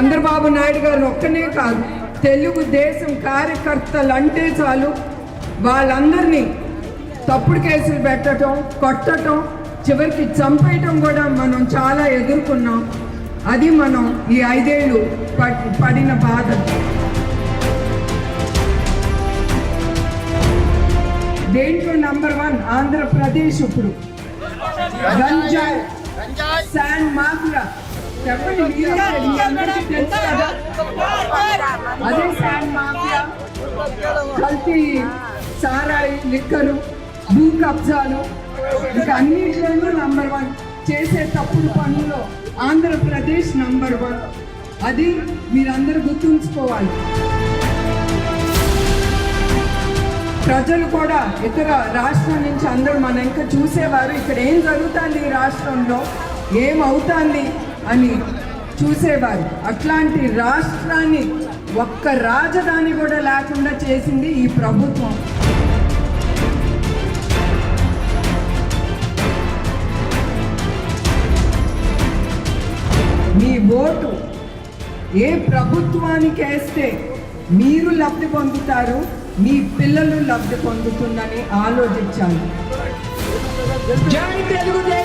చంద్రబాబు నాయుడు గారు ఒక్కనే కాదు తెలుగుదేశం కార్యకర్తలు అంటే చాలు. వాళ్ళందరినీ తప్పుడు కేసులు పెట్టడం కొట్టడం చివరికి చంపేయటం కూడా మనం చాలా ఎదుర్కొన్నాం. అది మనం ఈ ఐదేళ్ళు పడ్- పడిన బాధ. దేంట్లో నంబర్ వన్? ఆంధ్రప్రదేశ్ ఇప్పుడు. గంజాయి. Sand mafia. చెప్పండి అదే శాండ్ మాఫియా కల్తీ సారాయి లిక్కరు భూ కబ్జాలు ఇంకా అన్నింటిలోనూ నంబర్ వన్ చేసే తప్పుడు పనుల్లో ఆంధ్రప్రదేశ్ నంబర్ వన్ అది మీరందరూ గుర్తుంచుకోవాలి. ప్రజలు కూడా ఇతర రాష్ట్రం నుంచి అందరూ మన ఇంకా చూసేవారు. ఇక్కడ ఏం జరుగుతుంది ఈ రాష్ట్రంలో? ఏమవుతుంది అని చూసేవారు. అట్లాంటి రాష్ట్రాన్ని ఒక్క రాజధాని కూడా లేకుండా చేసింది ఈ ప్రభుత్వం. మీ ఓటు ఏ ప్రభుత్వానికి వేస్తే మీరు లబ్ధి పొందుతారు మీ పిల్లలు లబ్ధి పొందుతుందని ఆలోచించాలి. జై తెలుగుదేశం!